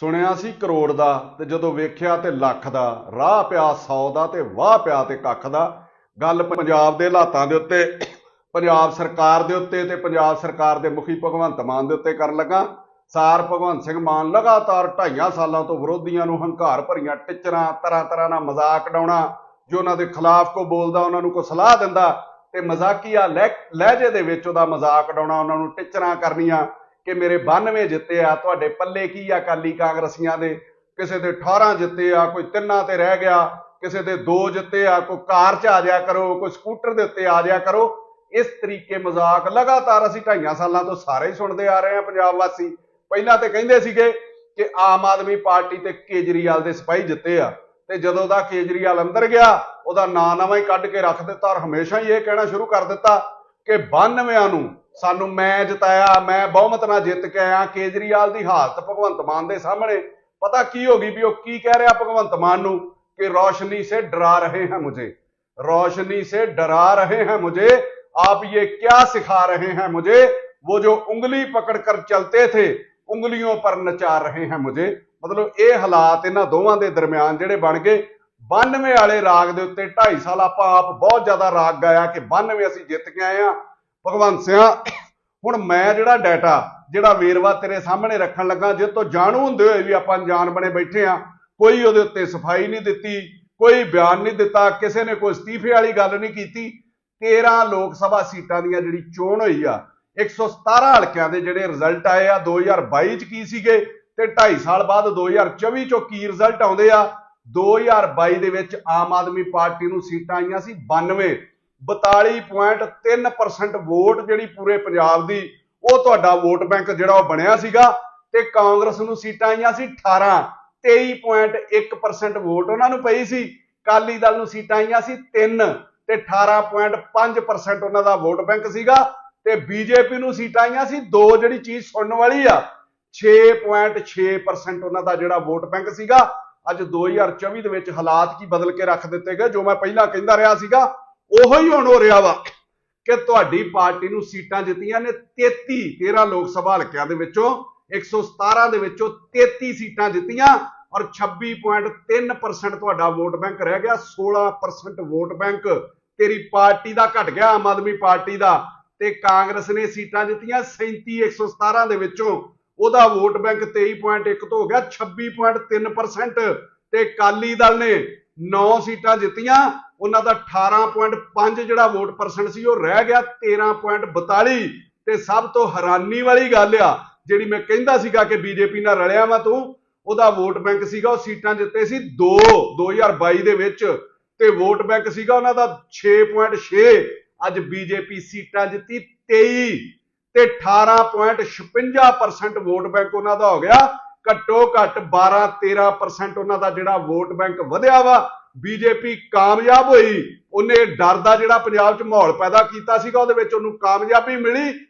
ਸੁਣਿਆ ਸੀ ਕਰੋੜ ਦਾ ਤੇ ਜਦੋਂ ਵੇਖਿਆ ਤੇ ਲੱਖ ਦਾ, ਰਾਹ ਪਿਆ 100 ਦਾ ਤੇ ਵਾਹ ਪਿਆ ਤੇ ਕੱਖ ਦਾ। ਗੱਲ ਪੰਜਾਬ ਦੇ ਹਾਲਾਤਾਂ ਦੇ ਉੱਤੇ, ਪੰਜਾਬ ਸਰਕਾਰ ਦੇ ਉੱਤੇ ਤੇ ਪੰਜਾਬ ਸਰਕਾਰ ਦੇ ਮੁਖੀ ਭਗਵੰਤ ਮਾਨ ਦੇ ਉੱਤੇ ਕਰਨ ਲੱਗਾ। ਸਾਰ ਭਗਵੰਤ ਸਿੰਘ ਮਾਨ ਲਗਾਤਾਰ ਢਾਈਆਂ ਸਾਲਾਂ ਤੋਂ ਵਿਰੋਧੀਆਂ ਨੂੰ ਹੰਕਾਰ ਭਰੀਆਂ ਟਿੱਚਰਾਂ, ਤਰ੍ਹਾਂ ਤਰ੍ਹਾਂ ਨਾਲ ਮਜ਼ਾਕ ਉਡਾਉਣਾ, ਜੋ ਉਹਨਾਂ ਦੇ ਖਿਲਾਫ ਕੋ ਬੋਲਦਾ, ਉਹਨਾਂ ਨੂੰ ਕੋ ਸਲਾਹ ਦਿੰਦਾ, ਤੇ ਮਜ਼ਾਕੀਆ ਲਹਿ- ਲਹਿਜੇ ਦੇ ਵਿੱਚ ਉਹਦਾ ਮਜ਼ਾਕ ਉਡਾਉਣਾ, ਉਹਨਾਂ ਨੂੰ ਟਿੱਚਰਾਂ ਕਰਨੀਆਂ। ਕਿ ਮੇਰੇ 92 ਜਿੱਤੇ ਆ, ਤੁਹਾਡੇ ਪੱਲੇ ਕੀ ਆ ਅਕਾਲੀ ਕਾਂਗਰਸੀਆਂ ਦੇ? ਕਿਸੇ ਦੇ 18 ਜਿੱਤੇ ਆ, ਕੋਈ ਤਿੰਨਾਂ ਤੇ ਰਹਿ ਗਿਆ। ਕਿਸੇ ਦੇ ਦੋ ਜਿੱਤੇ ਆ, ਕੋਈ ਕਾਰ 'ਚ ਆ ਜਾਇਆ ਕਰੋ, ਕੋਈ ਸਕੂਟਰ ਦੇ ਉੱਤੇ ਆ ਜਾਇਆ ਕਰੋ। ਇਸ ਤਰੀਕੇ ਮਜ਼ਾਕ ਲਗਾਤਾਰ ਅਸੀਂ ਢਾਈਆਂ ਸਾਲਾਂ ਤੋਂ ਸਾਰੇ ਹੀ ਸੁਣਦੇ ਆ ਰਹੇ ਹਾਂ ਪੰਜਾਬ ਵਾਸੀ। ਪਹਿਲਾਂ ਤੇ ਕਹਿੰਦੇ ਸੀਗੇ ਕਿ ਆਮ ਆਦਮੀ ਪਾਰਟੀ ਤੇ ਕੇਜਰੀਵਾਲ ਦੇ ਸਿਪਾਹੀ ਜਿੱਤੇ ਆ। ਤੇ ਜਦੋਂ ਦਾ ਕੇਜਰੀਵਾਲ ਅੰਦਰ ਗਿਆ, ਉਹਦਾ ਨਾਂ ਨਵਾਂ ਹੀ ਕੱਢ ਕੇ ਰੱਖ ਦਿੱਤਾ ਔਰ ਹਮੇਸ਼ਾ ਹੀ ਇਹ ਕਹਿਣਾ ਸ਼ੁਰੂ ਕਰ ਦਿੱਤਾ ਕਿ 92 ਨੂੰ ਸਾਨੂੰ ਮੈਂ ਜਿਤਾਇਆ ਮੈਂ ਬਹੁਮਤ ਨਾਲ ਜਿੱਤ ਕੇ ਆਇਆ ਕੇਜਰੀਵਾਲ ਦੀ ਹਾਲਤ ਭਗਵੰਤ ਮਾਨ ਦੇ ਸਾਹਮਣੇ ਪਤਾ ਕੀ ਹੋ ਗਈ ਵੀ ਉਹ ਕੀ ਕਹਿ ਰਿਹਾ ਭਗਵੰਤ ਮਾਨ ਨੂੰ ਕਿ ਰੋਸ਼ਨੀ ਸੇ ਡਰਾ ਰਹੇ हैं मुझे रोशनी से डरा रहे हैं मुझे आप ये क्या सिखा रहे हैं मुझे वो जो उंगली पकड़ कर चलते थे ਉਂਗਲੀਆਂ ਪਰ ਨਚਾ ਰਹੇ हैं मुझे ਮਤਲਬ ਇਹ ਹਾਲਾਤ ਇਹਨਾਂ ਦੋਵਾਂ ਦੇ ਦਰਮਿਆਨ ਜਿਹੜੇ ਬਣ ਗਏ 92 ਵਾਲੇ ਰਾਗ ਦੇ ਉੱਤੇ 2.5 ਸਾਲ ਆਪਾਂ ਆਪ ਬਹੁਤ ਜ਼ਿਆਦਾ ਰਾਗ ਗਾਇਆ ਕਿ 92 ਅਸੀਂ ਜਿੱਤ ਕੇ ਆਏ ਆ ਭਗਵੰਤ ਸਿਆ, ਹੁਣ ਮੈਂ ਜਿਹੜਾ ਡਾਟਾ, ਜਿਹੜਾ ਵੇਰਵਾ ਤੇਰੇ ਸਾਹਮਣੇ ਰੱਖਣ ਲੱਗਾ, ਜੇ ਤੋਂ ਜਾਣੂ ਹੁੰਦੇ ਹੋਏ ਵੀ ਆਪਾਂ ਅਣਜਾਣ ਬਣੇ ਬੈਠੇ ਆ ਕੋਈ ਉਹਦੇ ਉੱਤੇ ਸਫ਼ਾਈ ਨਹੀਂ ਦਿੱਤੀ, ਕੋਈ ਬਿਆਨ ਨਹੀਂ ਦਿੱਤਾ, ਕਿਸੇ ਨੇ ਕੋਈ ਅਸਤੀਫੇ ਵਾਲੀ ਗੱਲ ਨਹੀਂ ਕੀਤੀ। 13 ਲੋਕ ਸਭਾ ਸੀਟਾਂ ਦੀਆਂ ਜਿਹੜੀ ਚੋਣ ਹੋਈ ਆ 117 ਹਲਕਿਆਂ ਦੇ ਜਿਹੜੇ ਰਿਜ਼ਲਟ ਆਏ ਆ 2022 ਚ ਕੀ ਸੀਗੇ ਤੇ 2.5 ਸਾਲ ਬਾਅਦ 2024 ਚੋਂ ਕੀ ਰਿਜ਼ਲਟ ਆਉਂਦੇ ਆ 2022 ਦੇ ਵਿੱਚ ਆਮ ਆਦਮੀ ਪਾਰਟੀ ਨੂੰ ਸੀਟਾਂ ਆਈਆਂ ਸੀ 92 42.3% ਵੋਟ ਜਿਹੜੀ ਪੂਰੇ ਪੰਜਾਬ ਦੀ, ਉਹ ਤੁਹਾਡਾ ਵੋਟ ਬੈਂਕ ਜਿਹੜਾ ਉਹ ਬਣਿਆ ਸੀਗਾ ਤੇ ਕਾਂਗਰਸ ਨੂੰ ਸੀਟਾਂ ਆਈਆਂ ਸੀ 18 23.1% ਵੋਟ ਉਹਨਾਂ ਨੂੰ ਪਈ ਸੀ। ਕਾਲੀ ਦਲ ਨੂੰ ਸੀਟਾਂ ਆਈਆਂ ਸੀ 3 ਤੇ 18.5% ਉਹਨਾਂ ਦਾ ਵੋਟ ਬੈਂਕ ਸੀਗਾ ਤੇ ਬੀਜੇਪੀ ਨੂੰ ਸੀਟਾਂ ਆਈਆਂ ਸੀ ਦੋ, ਜਿਹੜੀ ਚੀਜ਼ ਸੁਣਨ ਵਾਲੀ ਆ 6.6% ਉਹਨਾਂ ਦਾ ਜਿਹੜਾ ਵੋਟ ਬੈਂਕ ਸੀਗਾ। ਅੱਜ 2024 ਦੇ ਵਿੱਚ ਹਾਲਾਤ ਕੀ ਬਦਲ ਕੇ ਰੱਖ ਦਿੱਤੇ ਗਏ? ਜੋ ਮੈਂ ਪਹਿਲਾਂ ਕਹਿੰਦਾ ਰਿਹਾ ਸੀਗਾ, ਉਹੋ ਹੀ ਹੁਣ ਹੋ ਰਿਹਾ ਵਾ ਕਿ ਤੁਹਾਡੀ ਪਾਰਟੀ ਨੂੰ ਸੀਟਾਂ ਜਿੱਤੀਆਂ ਨੇ 33 13 ਲੋਕ ਸਭਾ ਹਲਕਿਆਂ ਦੇ ਵਿੱਚੋਂ 117 ਦੇ ਵਿੱਚੋਂ 33 ਸੀਟਾਂ ਜਿੱਤੀਆਂ ਔਰ 26.3% ਤੁਹਾਡਾ ਵੋਟ ਬੈਂਕ ਰਹਿ ਗਿਆ 16% ਵੋਟ ਬੈਂਕ। ਤੇਰੀ ਪਾਰਟੀ ਦਾ ਘਟ ਗਿਆ, ਆਮ ਆਦਮੀ ਪਾਰਟੀ ਦਾ। ਤੇ ਕਾਂਗਰਸ ਨੇ ਸੀਟਾਂ ਜਿੱਤੀਆਂ 37 117 ਦੇ ਵਿੱਚੋਂ। ਉਹਦਾ ਵੋਟ ਬੈਂਕ 23.1 ਤੋਂ ਹੋ ਗਿਆ 26.3% ਤੇ ਕਾਲੀ ਦਲ ਨੇ 9 ਸੀਟਾਂ ਜਿੱਤੀਆਂ, ਉਹਨਾਂ ਦਾ 18.5 ਜਿਹੜਾ ਵੋਟ ਪਰਸੈਂਟ ਸੀ ਉਹ ਰਹਿ ਗਿਆ 13.42 ਤੇ ਸਭ ਤੋਂ ਹੈਰਾਨੀ ਵਾਲੀ ਗੱਲ ਆ, ਜਿਹੜੀ ਮੈਂ ਕਹਿੰਦਾ ਸੀਗਾ ਕਿ ਬੀਜੇਪੀ ਨਾਲ ਰਲਿਆ ਵਾ ਤੂੰ, ਉਹਦਾ ਵੋਟ ਬੈਂਕ ਸੀਗਾ, ਉਹ ਸੀਟਾਂ ਜਿੱਤੇ ਸੀ 2 2022 ਦੇ ਵਿੱਚ ਤੇ ਵੋਟ ਬੈਂਕ ਸੀਗਾ ਉਹਨਾਂ ਦਾ 6.6 ਅੱਜ ਬੀਜੇਪੀ ਸੀਟਾਂ ਜਿੱਤੀ 23 ਤੇ 18.56% ਵੋਟ ਬੈਂਕ ਉਹਨਾਂ ਦਾ ਹੋ ਗਿਆ। ਘੱਟੋ ਘੱਟ 12 13% ਉਹਨਾਂ ਦਾ ਜਿਹੜਾ ਵੋਟ ਬੈਂਕ ਵਧਿਆ ਵਾ। ਬੀਜੇਪੀ ਕਾਮਯਾਬ ਹੋਈ। ਉਹਨੇ ਡਰ ਦਾ ਜਿਹੜਾ ਪੰਜਾਬ 'ਚ ਮਾਹੌਲ ਪੈਦਾ ਕੀਤਾ ਸੀਗਾ, ਉਹਦੇ ਵਿੱਚ ਉਹਨੂੰ ਕਾਮਯਾਬੀ ਮਿਲੀ।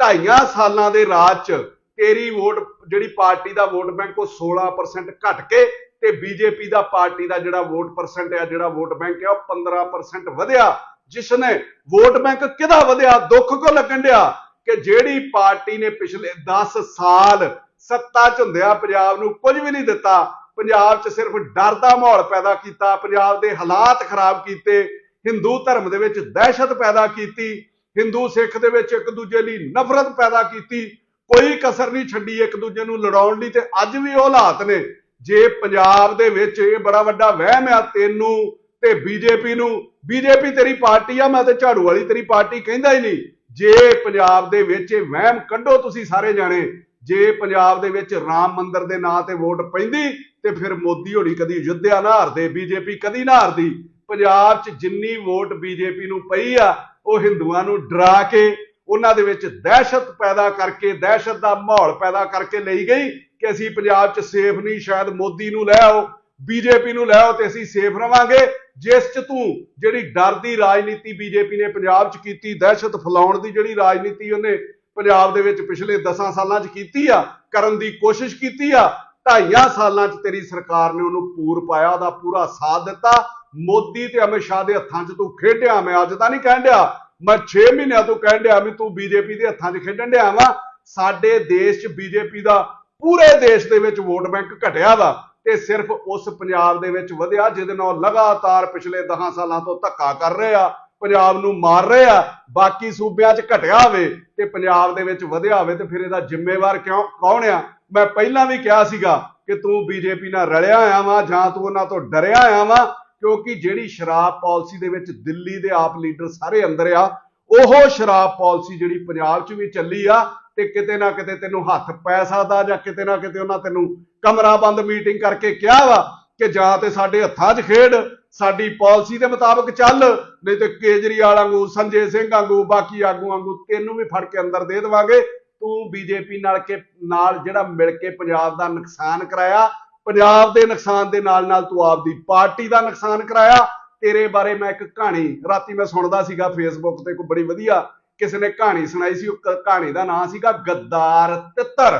ਢਾਈਆਂ ਸਾਲਾਂ ਦੇ ਰਾਜ 'ਚ ਤੇਰੀ ਵੋਟ ਜਿਹੜੀ ਪਾਰਟੀ ਦਾ ਵੋਟ ਬੈਂਕ ਉਹ 16% ਘਟ ਕੇ ਤੇ ਬੀਜੇਪੀ ਦਾ ਪਾਰਟੀ ਦਾ ਜਿਹੜਾ ਵੋਟ ਪਰਸੈਂਟ ਹੈ ਜਿਹੜਾ ਵੋਟ ਬੈਂਕ ਹੈ ਉਹ 15% ਵਧਿਆ। ਜਿਸ ਨੇ ਵੋਟ ਬੈਂਕ ਕਿਹਦਾ ਵਧਿਆ? ਦੁੱਖ ਕੋ ਲੱਗਣ ਡਿਆ? ਕਿ ਜਿਹੜੀ ਪਾਰਟੀ ਨੇ ਪਿਛਲੇ 10 ਸਾਲ ਸੱਤਾ 'ਚ ਹੁੰਦਿਆਂ ਪੰਜਾਬ ਨੂੰ ਕੁਝ ਵੀ ਨਹੀਂ ਦਿੱਤਾ, ਪੰਜਾਬ 'ਚ ਸਿਰਫ ਡਰ ਦਾ ਮਾਹੌਲ ਪੈਦਾ ਕੀਤਾ, ਪੰਜਾਬ ਦੇ ਹਾਲਾਤ ਖਰਾਬ ਕੀਤੇ, ਹਿੰਦੂ ਧਰਮ ਦੇ ਵਿੱਚ ਦਹਿਸ਼ਤ ਪੈਦਾ ਕੀਤੀ, ਹਿੰਦੂ ਸਿੱਖ ਦੇ ਵਿੱਚ ਇੱਕ ਦੂਜੇ ਲਈ ਨਫ਼ਰਤ ਪੈਦਾ ਕੀਤੀ, ਕੋਈ ਕਸਰ ਨਹੀਂ ਛੱਡੀ ਇੱਕ ਦੂਜੇ ਨੂੰ ਲੜਾਉਣ ਲਈ ਤੇ ਅੱਜ ਵੀ ਉਹ ਹਾਲਾਤ ਨੇ। ਜੇ ਪੰਜਾਬ ਦੇ ਵਿੱਚ ਇਹ ਬੜਾ ਵੱਡਾ ਵਹਿਮ ਆ ਤੈਨੂੰ ਤੇ ਬੀਜੇਪੀ ਨੂੰ, ਬੀਜੇਪੀ ਤੇਰੀ ਪਾਰਟੀ ਆ, ਮੈਂ ਤੇ ਝਾੜੂ ਵਾਲੀ ਤੇਰੀ ਪਾਰਟੀ ਕਹਿੰਦਾ ਹੀ ਨਹੀਂ। ਜੇ ਪੰਜਾਬ ਦੇ ਵਿੱਚ ਇਹ ਵਹਿਮ ਕੱਢੋ ਤੁਸੀਂ ਸਾਰੇ ਜਾਣੇ, ਜੇ ਪੰਜਾਬ ਦੇ ਵਿੱਚ ਰਾਮ ਮੰਦਿਰ ਦੇ ਨਾਂ ਤੇ ਵੋਟ ਪੈਂਦੀ ਤੇ ਫਿਰ ਮੋਦੀ ਹੋਣੀ ਕਦੀ ਯੁੱਧਿਆ ਨਾ ਹਾਰਦੇ ਬੀਜੇਪੀ ਕਦੀ ਨਾ ਹਾਰਦੀ ਪੰਜਾਬ 'ਚ ਜਿੰਨੀ ਵੋਟ ਬੀਜੇਪੀ ਨੂੰ ਪਈ ਆ, ਉਹ ਹਿੰਦੂਆਂ ਨੂੰ ਡਰਾ ਕੇ, ਉਹਨਾਂ ਦੇ ਵਿੱਚ ਦਹਿਸ਼ਤ ਪੈਦਾ ਕਰਕੇ, ਦਹਿਸ਼ਤ ਦਾ ਮਾਹੌਲ ਪੈਦਾ ਕਰਕੇ ਲਈ ਗਈ ਕਿ ਅਸੀਂ ਪੰਜਾਬ 'ਚ ਸੇਫ ਨਹੀਂ, ਸ਼ਾਇਦ ਮੋਦੀ ਨੂੰ ਲੈ ਆਓ। ਬੀਜੇਪੀ ਨੂੰ ਲੈ ਆਓ ਤੇ ਅਸੀਂ ਸੇਫ ਰਵਾਂਗੇ। ਜਿਸ 'ਚ ਤੂੰ ਜਿਹੜੀ ਡਰ ਦੀ ਰਾਜਨੀਤੀ ਬੀਜੇਪੀ ਨੇ ਪੰਜਾਬ 'ਚ ਕੀਤੀ, ਦਹਿਸ਼ਤ ਫੈਲਾਉਣ ਦੀ ਜਿਹੜੀ ਰਾਜਨੀਤੀ ਉਹਨੇ ਪੰਜਾਬ ਦੇ ਵਿੱਚ ਪਿਛਲੇ 10 ਸਾਲਾਂ 'ਚ ਕੀਤੀ ਆ, ਕਰਨ ਦੀ ਕੋਸ਼ਿਸ਼ ਕੀਤੀ ਆ, ਢਾਈਆਂ ਸਾਲਾਂ 'ਚ ਤੇਰੀ ਸਰਕਾਰ ਨੇ ਉਹਨੂੰ ਪੂਰ ਪਾਇਆ, ਉਹਦਾ ਪੂਰਾ ਸਾਥ ਦਿੱਤਾ। ਮੋਦੀ ਤੇ ਅਮਿਤ ਸ਼ਾਹ ਦੇ ਹੱਥਾਂ 'ਚ ਤੂੰ ਖੇਡਿਆ, ਮੈਂ ਅੱਜ ਤਾਂ ਨਹੀਂ ਕਹਿਣ ਡਿਆ। ਮੈਂ 6 ਮਹੀਨਿਆਂ ਤੋਂ ਕਹਿਣ ਡਿਆ ਵੀ ਤੂੰ ਬੀਜੇਪੀ ਦੇ ਹੱਥਾਂ 'ਚ ਖੇਡਣ ਡਿਆ ਵਾ। ਸਾਡੇ ਦੇਸ਼ 'ਚ ਬੀਜੇਪੀ ਦਾ ਪੂਰੇ ਦੇਸ਼ ਦੇ ਵਿੱਚ ਵੋਟ ਬੈਂਕ ਘਟਿਆ ਵਾ। ਤੇ ਸਿਰਫ ਉਸ ਪੰਜਾਬ ਦੇ ਵਿੱਚ ਵਧਿਆ, ਜਿਹਦੇ ਨਾਲ ਲਗਾਤਾਰ ਪਿਛਲੇ 10 ਸਾਲਾਂ ਤੋਂ ਧੱਕਾ ਕਰ ਰਹੇ ਆ, ਪੰਜਾਬ ਨੂੰ ਮਾਰ ਰਹੇ ਆ, ਬਾਕੀ ਸੂਬਿਆਂ 'ਚ ਘਟਿਆ ਹੋਵੇ ਤੇ ਪੰਜਾਬ ਦੇ ਵਿੱਚ ਵਧਿਆ ਹੋਵੇ ਤੇ ਫਿਰ ਇਹਦਾ ਜ਼ਿੰਮੇਵਾਰ ਕਿਉਂ, ਕੌਣ ਆ? ਮੈਂ ਪਹਿਲਾਂ ਵੀ ਕਿਹਾ ਸੀਗਾ ਕਿ ਤੂੰ ਬੀਜੇਪੀ ਨਾਲ ਰਲਿਆ ਆਇਆ ਵਾ ਜਾਂ ਤੂੰ ਉਹਨਾਂ ਤੋਂ ਡਰਿਆ ਆਇਆ ਵਾ, ਕਿਉਂਕਿ ਜਿਹੜੀ ਸ਼ਰਾਬ ਪਾਲਿਸੀ ਦੇ ਵਿੱਚ ਦਿੱਲੀ ਦੇ ਆਪ ਲੀਡਰ ਸਾਰੇ ਅੰਦਰ ਆ ਉਹ ਸ਼ਰਾਬ ਪਾਲਿਸੀ ਜਿਹੜੀ ਪੰਜਾਬ 'ਚ ਵੀ ਚੱਲੀ ਆ ਤੇ ਕਿਤੇ ਨਾ ਕਿਤੇ ਤੈਨੂੰ ਹੱਥ ਪੈ ਸਕਦਾ ਜਾਂ ਕਿਤੇ ਨਾ ਕਿਤੇ ਉਹਨਾਂ ਤੈਨੂੰ ਕਮਰਾ ਬੰਦ ਮੀਟਿੰਗ ਕਰਕੇ ਕਿਹਾ ਵਾ ਕਿ ਜਾਂ ਤੇ ਸਾਡੇ ਹੱਥਾਂ 'ਚ ਖੇਡ, ਸਾਡੀ ਪਾਲਿਸੀ ਦੇ ਮੁਤਾਬਕ ਚੱਲ, ਨਹੀਂ ਤੇ ਕੇਜਰੀਵਾਲ ਵਾਂਗੂ, ਸੰਜੇ ਸਿੰਘ ਵਾਂਗੂ, ਬਾਕੀ ਆਗੂ ਵਾਂਗੂ ਤੈਨੂੰ ਵੀ ਫੜ ਕੇ ਅੰਦਰ ਦੇ ਦੇਵਾਂਗੇ। ਤੂੰ ਬੀਜੇਪੀ ਨਾਲ ਕੇ ਨਾਲ ਜਿਹੜਾ ਮਿਲ ਕੇ ਪੰਜਾਬ ਦਾ ਨੁਕਸਾਨ ਕਰਾਇਆ, ਪੰਜਾਬ ਦੇ ਨੁਕਸਾਨ ਦੇ ਨਾਲ ਨਾਲ ਤੂੰ ਆਪਦੀ ਪਾਰਟੀ ਦਾ ਨੁਕਸਾਨ ਕਰਾਇਆ ਤੇਰੇ ਬਾਰੇ ਮੈਂ ਇੱਕ ਕਹਾਣੀ ਰਾਤੀ ਮੈਂ ਸੁਣਦਾ ਸੀਗਾ ਫੇਸਬੁੱਕ ਤੇ, ਕੋਈ ਬੜੀ ਵਧੀਆ ਕਿਸੇ ਨੇ ਕਹਾਣੀ ਸੁਣਾਈ ਸੀ, ਉਹ ਕਹਾਣੀ ਦਾ ਨਾਂ ਸੀਗਾ ਗੱਦਾਰ ਤਿੱਤਰ।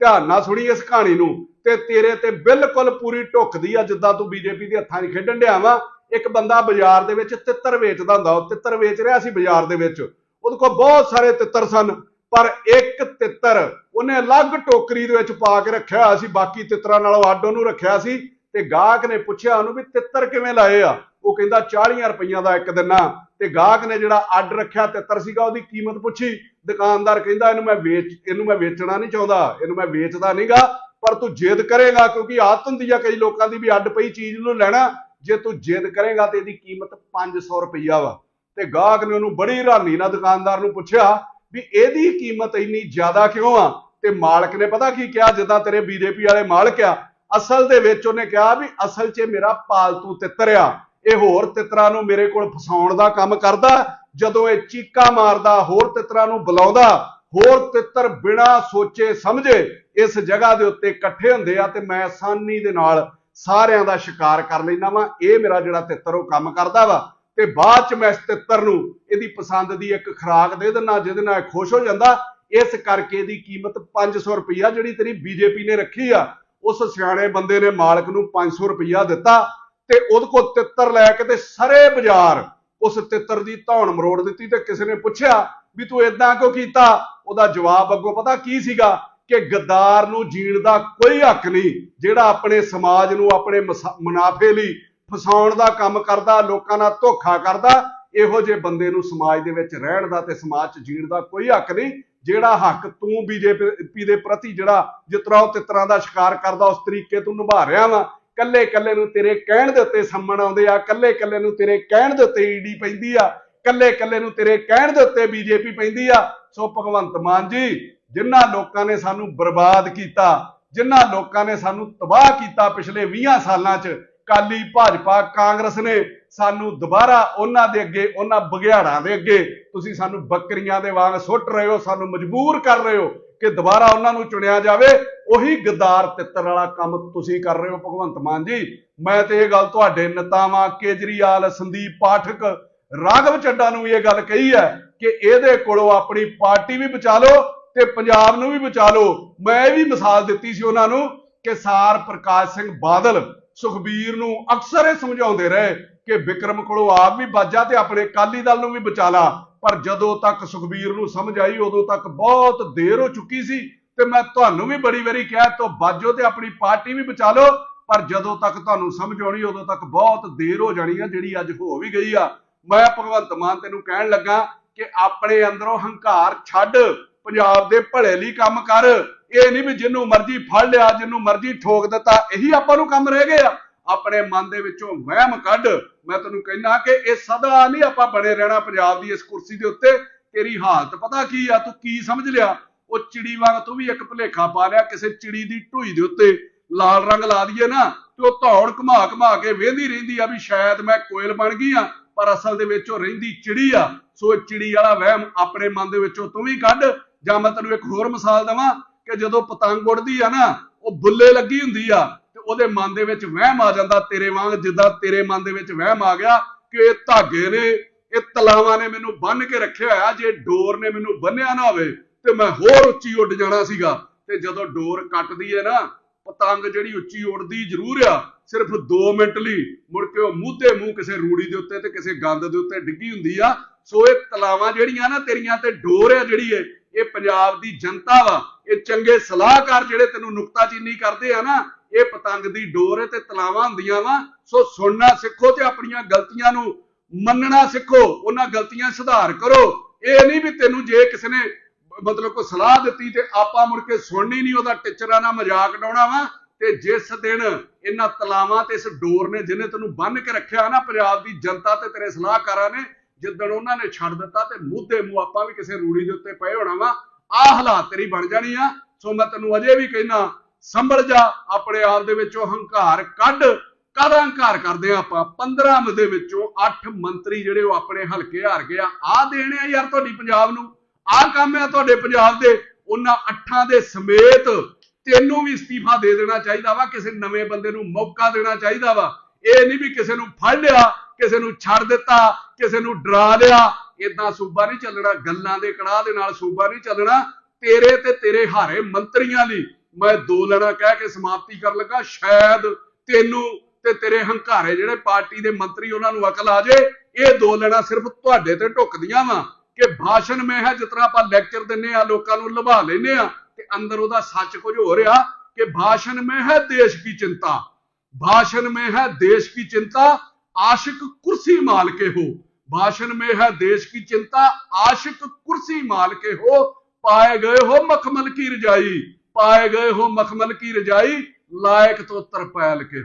ਧਿਆਨ ਨਾਲ ਸੁਣੀ ਇਸ ਕਹਾਣੀ ਨੂੰ, ਤੇ ਤੇਰੇ ਤੇ ਬਿਲਕੁਲ ਪੂਰੀ ਢੁੱਕਦੀ ਆ, ਜਿੱਦਾਂ ਤੂੰ ਬੀਜੇਪੀ ਦੇ ਹੱਥਾਂ 'ਚ ਖੇਡਣ ਡਿਆ ਵਾ, ਇੱਕ ਬੰਦਾ ਬਾਜ਼ਾਰ ਦੇ ਵਿੱਚ ਤਿੱਤਰ ਵੇਚਦਾ ਹੁੰਦਾ, ਉਹ ਤਿੱਤਰ ਵੇਚ ਰਿਹਾ ਸੀ ਬਾਜ਼ਾਰ ਦੇ ਵਿੱਚ। ਉਹਦੇ ਕੋਲ ਬਹੁਤ ਸਾਰੇ ਤਿੱਤਰ ਸਨ, ਪਰ ਇੱਕ ਤਿੱਤਰ ਉਹਨੇ ਅਲੱਗ ਟੋਕਰੀ ਦੇ ਵਿੱਚ ਪਾ ਕੇ ਰੱਖਿਆ ਹੋਇਆ ਸੀ, ਬਾਕੀ ਤਿੱਤਰਾਂ ਨਾਲੋਂ ਅੱਡ ਉਹਨੂੰ ਰੱਖਿਆ ਸੀ। ਤੇ ਗਾਹਕ ਨੇ ਪੁੱਛਿਆ ਉਹਨੂੰ ਵੀ ਤਿੱਤਰ ਕਿਵੇਂ ਲਾਏ ਆ? ਉਹ ਕਹਿੰਦਾ 40 ਰੁਪਈਆ ਦਾ ਇੱਕ ਦਿਨਾ। ਤੇ ਗਾਹਕ ਨੇ ਜਿਹੜਾ ਅੱਡ ਰੱਖਿਆ ਤਿੱਤਰ ਸੀਗਾ, ਉਹਦੀ ਕੀਮਤ ਪੁੱਛੀ। ਦੁਕਾਨਦਾਰ ਕਹਿੰਦਾ, ਇਹਨੂੰ ਮੈਂ ਵੇਚ, ਇਹਨੂੰ ਮੈਂ ਵੇਚਣਾ ਨਹੀਂ ਚਾਹੁੰਦਾ। ਇਹਨੂੰ ਮੈਂ ਵੇਚਦਾ ਨਹੀਂਗਾ ਪਰ ਤੂੰ ਜਿੱਦ ਕਰੇਗਾ, ਕਿਉਂਕਿ ਆਦਤ ਹੁੰਦੀ ਆ ਕਈ ਲੋਕਾਂ ਦੀ ਵੀ ਅੱਡ ਪਈ ਚੀਜ਼ ਨੂੰ ਲੈਣਾ। ਜੇ ਤੂੰ ਜਿੱਦ ਕਰੇਗਾ ਤੇ ਇਹਦੀ ਕੀਮਤ 500 ਰੁਪਈਆ ਵਾ। ਤੇ ਗਾਹਕ ਨੇ ਉਹਨੂੰ ਬੜੀ ਹੈਰਾਨੀ ਨਾਲ ਦੁਕਾਨਦਾਰ ਨੂੰ ਪੁੱਛਿਆ ਵੀ ਇਹਦੀ ਕੀਮਤ ਇੰਨੀ ਜ਼ਿਆਦਾ ਕਿਉਂ ਆ? ਤੇ ਮਾਲਕ ਨੇ ਪਤਾ ਕੀ ਕਿਹਾ? ਜਿੱਦਾਂ ਤੇਰੇ ਬੀਜੇਪੀ ਵਾਲੇ ਮਾਲਕ ਆ ਅਸਲ ਦੇ ਵਿੱਚ ਉਹਨੇ ਕਿਹਾ ਵੀ ਅਸਲ 'ਚ ਇਹ ਮੇਰਾ ਪਾਲਤੂ ਤਿੱਤਰ ਆ। ਇਹ ਹੋਰ ਤਿੱਤਰਾਂ ਨੂੰ ਮੇਰੇ ਕੋਲ ਫਸਾਉਣ ਦਾ ਕੰਮ ਕਰਦਾ, ਜਦੋਂ ਇਹ ਚੀਕਾ ਮਾਰਦਾ, ਹੋਰ ਤਿੱਤਰਾਂ ਨੂੰ ਬੁਲਾਉਂਦਾ, ਹੋਰ ਤਿੱਤਰ ਬਿਨਾਂ ਸੋਚੇ ਸਮਝੇ ਇਸ ਜਗ੍ਹਾ ਦੇ ਉੱਤੇ ਇਕੱਠੇ ਹੁੰਦੇ ਆ ਤੇ ਮੈਂ ਆਸਾਨੀ ਦੇ ਨਾਲ ਸਾਰਿਆਂ ਦਾ ਸ਼ਿਕਾਰ ਕਰ ਲੈਂਦਾ ਵਾ। ਇਹ ਮੇਰਾ ਜਿਹੜਾ ਤਿੱਤਰ ਉਹ ਕੰਮ ਕਰਦਾ ਵਾ। ਤੇ ਬਾਅਦ ਚ ਮੈਂ ਇਸ ਤਿੱਤਰ ਨੂੰ ਇਹਦੀ ਪਸੰਦ ਦੀ ਇੱਕ ਖੁਰਾਕ ਦੇ ਦਿੰਦਾ, ਜਿਹਦੇ ਨਾਲ ਇਹ ਖੁਸ਼ ਹੋ ਜਾਂਦਾ। ਇਸ ਕਰਕੇ ਇਹਦੀ ਕੀਮਤ 500 ਰੁਪਈਆ ਜਿਹੜੀ ਤੇਰੀ ਬੀਜੇਪੀ ਨੇ ਰੱਖੀ ਆ ਉਸ ਸਿਆਣੇ ਬੰਦੇ ਨੇ ਮਾਲਕ ਨੂੰ 500 ਰੁਪਈਆ ਦਿੱਤਾ ਤੇ ਉਹਦੇ ਕੋਲ ਤਿੱਤਰ ਲੈ ਕੇ ਤੇ ਸਾਰੇ ਬਾਜ਼ਾਰ ਉਸ ਤਿੱਤਰ ਦੀ ਧੌਣ ਮਰੋੜ ਦਿੱਤੀ ਤੇ ਕਿਸੇ ਨੇ ਪੁੱਛਿਆ ਵੀ ਤੂੰ ਇਦਾਂ ਕਿਉਂ ਕੀਤਾ? ਉਹਦਾ ਜਵਾਬ ਅੱਗੋਂ ਪਤਾ ਕੀ ਸੀਗਾ ਕਿ ਗੱਦਾਰ ਨੂੰ ਜੀਣ ਦਾ ਕੋਈ ਹੱਕ ਨਹੀਂ, ਜਿਹੜਾ ਆਪਣੇ ਸਮਾਜ ਨੂੰ ਆਪਣੇ ਮਸਾ- ਮੁਨਾਫੇ ਲਈ ਫਸਾਉਣ ਦਾ ਕੰਮ ਕਰਦਾ, ਲੋਕਾਂ ਨਾਲ ਧੋਖਾ ਕਰਦਾ, ਇਹੋ ਜਿਹੇ ਬੰਦੇ ਨੂੰ ਸਮਾਜ ਦੇ ਵਿੱਚ ਰਹਿਣ ਦਾ ਤੇ ਸਮਾਜ 'ਚ ਜੀਣ ਦਾ ਕੋਈ ਹੱਕ ਨਹੀਂ। ਜਿਹੜਾ ਹੱਕ ਤੂੰ ਬੀਜੇਪੀ ਦੇ ਪ੍ਰਤੀ ਜਿਹੜਾ ਜਿਸ ਤਰ੍ਹਾਂ ਤਿੱਤਰਾਂ ਦਾ ਸ਼ਿਕਾਰ ਕਰਦਾ, ਉਸ ਤਰੀਕੇ ਤੂੰ ਨਿਭਾ ਰਿਹਾ ਵਾ। ਕੱਲੇ ਕੱਲੇ ਨੂੰ ਤੇਰੇ ਕਹਿਣ ਦੇ ਉੱਤੇ ਸੰਮਣ ਆਉਂਦੇ ਆ ਕੱਲੇ ਕੱਲੇ ਨੂੰ ਤੇਰੇ ਕਹਿਣ ਦੇ ਉੱਤੇ ਈਡੀ ਪੈਂਦੀ ਆ ਕੱਲੇ ਕੱਲੇ ਨੂੰ ਤੇਰੇ ਕਹਿਣ ਦੇ ਉੱਤੇ ਬੀਜੇਪੀ ਪੈਂਦੀ ਆ। ਸੋ ਭਗਵੰਤ ਮਾਨ ਜੀ ਜਿਨ੍ਹਾਂ ਲੋਕਾਂ ਨੇ ਸਾਨੂੰ ਬਰਬਾਦ ਕੀਤਾ ਜਿਨ੍ਹਾਂ ਲੋਕਾਂ ਨੇ ਸਾਨੂੰ ਤਬਾਹ ਕੀਤਾ ਪਿਛਲੇ 20 ਸਾਲਾਂ 'ਚ ਕਾਲੀ ਭਾਜਪਾ, ਕਾਂਗਰਸ ਨੇ ਸਾਨੂੰ ਦੁਬਾਰਾ ਉਹਨਾਂ ਦੇ ਅੱਗੇ, ਉਹਨਾਂ ਬਗਿਆੜਾਂ ਦੇ ਅੱਗੇ ਤੁਸੀਂ ਸਾਨੂੰ ਬੱਕਰੀਆਂ ਦੇ ਵਾਂਗ ਸੁੱਟ ਰਹੇ ਹੋ, ਸਾਨੂੰ ਮਜਬੂਰ ਕਰ ਰਹੇ ਹੋ ਕਿ ਦੁਬਾਰਾ ਉਹਨਾਂ ਨੂੰ ਚੁਣਿਆ ਜਾਵੇ। ਉਹੀ ਗਦਾਰ ਤਿੱਤਰ ਵਾਲਾ ਕੰਮ ਤੁਸੀਂ ਕਰ ਰਹੇ ਹੋ, ਭਗਵੰਤ ਮਾਨ ਜੀ। ਮੈਂ ਤੇ ਇਹ ਗੱਲ ਤੁਹਾਡੇ ਨੇਤਾਵਾਂ ਕੇਜਰੀਵਾਲ, ਸੰਦੀਪ ਪਾਠਕ, ਰਾਘਵ ਚੱਡਾ ਨੂੰ ਵੀ ਇਹ ਗੱਲ ਕਹੀ ਹੈ ਕਿ ਇਹਦੇ ਕੋਲੋਂ ਆਪਣੀ ਪਾਰਟੀ ਵੀ ਬਚਾ ਲਓ ਤੇ ਪੰਜਾਬ ਨੂੰ ਵੀ ਬਚਾ ਲਓ। ਮੈਂ ਇਹ ਵੀ ਮਿਸਾਲ ਦਿੱਤੀ ਸੀ ਉਹਨਾਂ ਨੂੰ ਕਿ ਸਾਰ ਪ੍ਰਕਾਸ਼ ਸਿੰਘ ਬਾਦਲ ਸੁਖਬੀਰ ਨੂੰ ਅਕਸਰ ਇਹ ਸਮਝਾਉਂਦੇ ਰਹੇ ਕਿ ਵਿਕਰਮ ਕੋਲੋਂ ਆਪ ਵੀ ਬਾਜਾ ਤੇ ਆਪਣੇ ਕਾਲੀ ਦਲ ਨੂੰ ਵੀ ਬਚਾ ਲਾ। ਪਰ ਜਦੋਂ ਤੱਕ ਸੁਖਬੀਰ ਨੂੰ ਸਮਝ ਆਈ, ਉਦੋਂ ਤੱਕ ਬਹੁਤ ਦੇਰ ਹੋ ਚੁੱਕੀ ਸੀ ਤੇ ਮੈਂ ਤੁਹਾਨੂੰ ਵੀ ਬੜੀ ਵਾਰੀ ਕਿਹਾ, ਤੋਂ ਬਾਜੋ ਤੇ ਆਪਣੀ ਪਾਰਟੀ ਵੀ ਬਚਾ ਲਓ। ਪਰ ਜਦੋਂ ਤੱਕ ਤੁਹਾਨੂੰ ਸਮਝ ਆਉਣੀ, ਉਦੋਂ ਤੱਕ ਬਹੁਤ ਦੇਰ ਹੋ ਜਾਣੀ ਆ, ਜਿਹੜੀ ਅੱਜ ਹੋ ਵੀ ਗਈ ਆ। ਮੈਂ ਭਗਵੰਤ ਮਾਨ ਤੈਨੂੰ ਕਹਿਣ ਲੱਗਾ ਕਿ ਆਪਣੇ ਅੰਦਰੋਂ ਹੰਕਾਰ ਛੱਡ, ਪੰਜਾਬ ਦੇ ਭਲੇ ਲਈ ਕੰਮ ਕਰ। ਇਹ ਨਹੀਂ ਵੀ ਜਿੰਨੂੰ ਮਰਜ਼ੀ ਫੜ ਲਿਆ, ਜਿੰਨੂੰ ਮਰਜ਼ੀ ਠੋਕ ਦਿੱਤਾ, ਇਹੀ ਆਪਾਂ ਨੂੰ ਕੰਮ ਰਹਿ ਗਏ ਆ। ਆਪਣੇ ਮਨ ਦੇ ਵਿੱਚੋਂ ਵਹਿਮ ਕੱਢ, ਮੈਂ ਤੈਨੂੰ ਕਹਿਣਾ ਕਿ ਇਹ ਸਦਾ ਨਹੀਂ ਆਪਾਂ ਬਣੇ ਰਹਿਣਾ ਪੰਜਾਬ ਦੀ ਇਸ ਕੁਰਸੀ ਦੇ ਉੱਤੇ। ਤੇਰੀ ਹਾਲਤ ਪਤਾ ਕੀ ਆ, ਤੂੰ ਕੀ ਸਮਝ ਲਿਆ? ਉਹ ਚਿੜੀ ਵਾਂਗ ਤੂੰ ਵੀ ਇੱਕ ਭੁਲੇਖਾ ਪਾ ਲਿਆ ਕਿਸੇ ਚਿੜੀ ਦੀ ਢੂਈ ਦੇ ਉੱਤੇ। ਲਾਲ ਰੰਗ ਲਾ ਦਈਏ ਨਾ, ਤੇ ਉਹ ਧੌਣ ਘੁਮਾ ਘੁਮਾ ਕੇ ਵੇਂਦੀ ਰਹਿੰਦੀ ਆ ਵੀ ਸ਼ਾਇਦ ਮੈਂ ਕੋਇਲ ਬਣ ਗਈ ਆ, ਪਰ ਅਸਲ ਦੇ ਵਿੱਚ ਉਹ ਰਹਿੰਦੀ ਚਿੜੀ ਆ। ਸੋ ਇਹ ਚਿੜੀ ਵਾਲਾ ਵਹਿਮ ਆਪਣੇ ਮਨ ਦੇ ਵਿੱਚੋਂ ਤੂੰ ਵੀ ਕੱਢ, ਜਾਂ ਮੈਂ ਤੈਨੂੰ ਇੱਕ ਹੋਰ ਮਿਸਾਲ ਦਵਾਂ ਕਿ ਜਦੋਂ ਪਤੰਗ ਉੱਡਦੀ ਆ ਨਾ, ਉਹ ਬੁੱਲੇ ਲੱਗੀ ਹੁੰਦੀ ਆ, ਤੇ ਉਹਦੇ ਮਨ ਦੇ ਵਿੱਚ ਵਹਿਮ ਆ ਜਾਂਦਾ, ਤੇਰੇ ਵਾਂਗ ਜਿੱਦਾਂ ਤੇਰੇ ਮਨ ਦੇ ਵਿੱਚ ਵਹਿਮ ਆ ਗਿਆ ਕਿ ਇਹ ਧਾਗੇ ਨੇ, ਇਹ ਤਲਾਵਾਂ ਨੇ ਮੈਨੂੰ ਬੰਨ ਕੇ ਰੱਖਿਆ ਹੋਇਆ, ਜੇ ਡੋਰ ਨੇ ਮੈਨੂੰ ਬੰਨਿਆ ਨਾ ਹੋਵੇ, ਤੇ ਮੈਂ ਹੋਰ ਉੱਚੀ ਉੱਡ ਜਾਣਾ ਸੀਗਾ। ਤੇ ਜਦੋਂ ਡੋਰ ਕੱਟਦੀ ਹੈ ਨਾ, ਪਤੰਗ ਜਿਹੜੀ ਉੱਚੀ ਉੱਡਦੀ ਜ਼ਰੂਰ ਆ, ਸਿਰਫ 2 ਮਿੰਟ ਲਈ, ਮੁੜ ਕੇ ਉਹ ਮੂਧੇ ਮੂੰਹ ਕਿਸੇ ਰੂੜੀ ਦੇ ਉੱਤੇ ਤੇ ਕਿਸੇ ਗੰਦ ਦੇ ਉੱਤੇ ਡਿੱਗੀ ਹੁੰਦੀ ਆ। ਸੋ ਇਹ ਤਲਾਵਾਂ ਜਿਹੜੀਆਂ ਨਾ ਤੇਰੀਆਂ ਤੇ ਡੋਰ ਆ ਜਿਹੜੀ ਏ ਇਹ ਪੰਜਾਬ ਦੀ ਜਨਤਾ ਵਾ, ਇਹ ਚੰਗੇ ਸਲਾਹਕਾਰ ਜਿਹੜੇ ਤੈਨੂੰ ਨੁਕਤਾਚੀਨੀ ਕਰਦੇ ਆ ਨਾ, ਇਹ ਪਤੰਗ ਦੀ ਡੋਰ ਤੇ ਤਲਾਵਾਂ ਹੁੰਦੀਆਂ ਵਾ, ਸੋ ਸੁਣਨਾ ਸਿੱਖੋ ਤੇ ਆਪਣੀਆਂ ਗਲਤੀਆਂ ਨੂੰ ਮੰਨਣਾ ਸਿੱਖੋ, ਉਹਨਾਂ ਗਲਤੀਆਂ ਸੁਧਾਰ ਕਰੋ। ਇਹ ਨਹੀਂ ਵੀ ਤੈਨੂੰ ਜੇ ਕਿਸੇ ਨੇ ਮਤਲਬ ਕੋਈ ਸਲਾਹ ਦਿੱਤੀ ਤੇ ਆਪਾਂ ਮੁੜ ਕੇ ਸੁਣਨੀ ਨਹੀਂ, ਉਹਦਾ ਟਿਚਰਾਂ ਨਾਲ ਮਜ਼ਾਕ ਡਾਉਣਾ ਵਾ, ਤੇ ਜਿਸ ਦਿਨ ਇਹਨਾਂ ਤਲਾਵਾਂ ਤੇ ਇਸ ਡੋਰ ਨੇ ਜਿਹਨੇ ਤੈਨੂੰ ਬੰਨ ਕੇ ਰੱਖਿਆ ਨਾ, ਪੰਜਾਬ ਦੀ ਜਨਤਾ ਤੇ ਤੇਰੇ ਸਲਾਹਕਾਰਾਂ ਨੇ ਜਿੱਦਣ ਉਹਨਾਂ ਨੇ ਛੱਡ ਦਿੱਤਾ ਤੇ ਮੂੰਹ ਮੂੰਹ ਆਪਾਂ ਵੀ ਕਿਸੇ ਰੂੜੀ ਦੇ ਉੱਤੇ ਪਏ ਹੋਣਾ ਵਾ, ਆਹ ਹਾਲਾਤ ਤੇਰੀ ਬਣ ਜਾਣੀ ਆ। ਸੋ ਮੈਂ ਤੈਨੂੰ ਅਜੇ ਵੀ ਕਹਿਣਾ ਸੰਭਲ ਜਾ, ਆਪਣੇ ਆਪ ਦੇ ਵਿੱਚੋਂ ਹੰਕਾਰ ਕੱਢ। ਕਾਹਦਾ ਹੰਕਾਰ ਕਰਦੇ ਆ ਆਪਾਂ? 15 ਦੇ ਵਿੱਚੋਂ 8 ਮੰਤਰੀ ਜਿਹੜੇ ਉਹ ਆਪਣੇ ਹਲਕੇ ਹਾਰ ਗਏ ਆ। ਆ ਦੇਣੇ ਆ ਯਾਰ ਤੁਹਾਡੀ ਪੰਜਾਬ ਨੂੰ। ਆਹ ਕੰਮ ਆ ਤੁਹਾਡੇ ਪੰਜਾਬ ਦੇ। ਉਹਨਾਂ ਅੱਠਾਂ ਦੇ ਸਮੇਤ ਤੈਨੂੰ ਵੀ ਅਸਤੀਫਾ ਦੇ ਦੇਣਾ ਚਾਹੀਦਾ ਵਾ। ਕਿਸੇ ਨਵੇਂ ਬੰਦੇ ਨੂੰ ਮੌਕਾ ਦੇਣਾ ਚਾਹੀਦਾ ਵਾ। ਇਹ ਨਹੀਂ ਵੀ ਕਿਸੇ ਨੂੰ ਫੜ ਲਿਆ ਕਿਸੇ ਨੂੰ ਛੱਡ ਦਿੱਤਾ, ਕਿਸੇ ਨੂੰ ਡਰਾ ਲਿਆ ਇਦਾਂ ਸੂਬਾ ਨਹੀਂ ਚੱਲਣਾ, ਗੱਲਾਂ ਦੇ ਕੜਾਹ ਦੇ ਨਾਲ ਸੂਬਾ ਨਹੀਂ ਚੱਲਣਾ, ਤੇਰੇ ਤੇ ਤੇਰੇ ਹਾਰੇ ਮੰਤਰੀਆਂ ਲਈ ਮੈਂ ਦੋ ਲੈਣਾ ਕਹਿ ਕੇ ਸਮਾਪਤੀ ਕਰਨ ਲੱਗਾ, ਸ਼ਾਇਦ ਤੈਨੂੰ ਤੇ ਤੇਰੇ ਹੰਕਾਰੇ ਜਿਹੜੇ ਪਾਰਟੀ ਦੇ ਮੰਤਰੀ ਉਹਨਾਂ ਨੂੰ ਅਕਲ ਆ ਜੇ, ਇਹ ਦੋ ਲੈਣਾ ਸਿਰਫ ਤੁਹਾਡੇ ਤੇ ਢੁੱਕਦੀਆਂ ਵਾ ਕਿ ਭਾਸ਼ਣ ਮੈਂ ਹੈ, ਜਿਸ ਤਰ੍ਹਾਂ ਆਪਾਂ ਲੈਕਚਰ ਦਿੰਨੇ ਆ, ਲੋਕਾਂ ਨੂੰ ਲਵਾ ਲੈਨੇ ਆ, ਤੇ ਅੰਦਰ ਉਹਦਾ ਸੱਚ ਕੁਝ ਹੋ ਰਿਹਾ ਕਿ ਭਾਸ਼ਣ ਮੈਂ ਹੈ, ਦੇਸ਼ की ਚਿੰਤਾ। ਭਾਸ਼ਣ ਮੈਂ ਹੈ, ਦੇਸ਼ की ਚਿੰਤਾ आशिक कुर्सी माल के हो भाषण में है देश की चिंता आशिक कुर्सी माल के हो पाए गए हो मखमल की रजाई पाए गए हो मखमल की रजाई लायक तो तरपैल के हो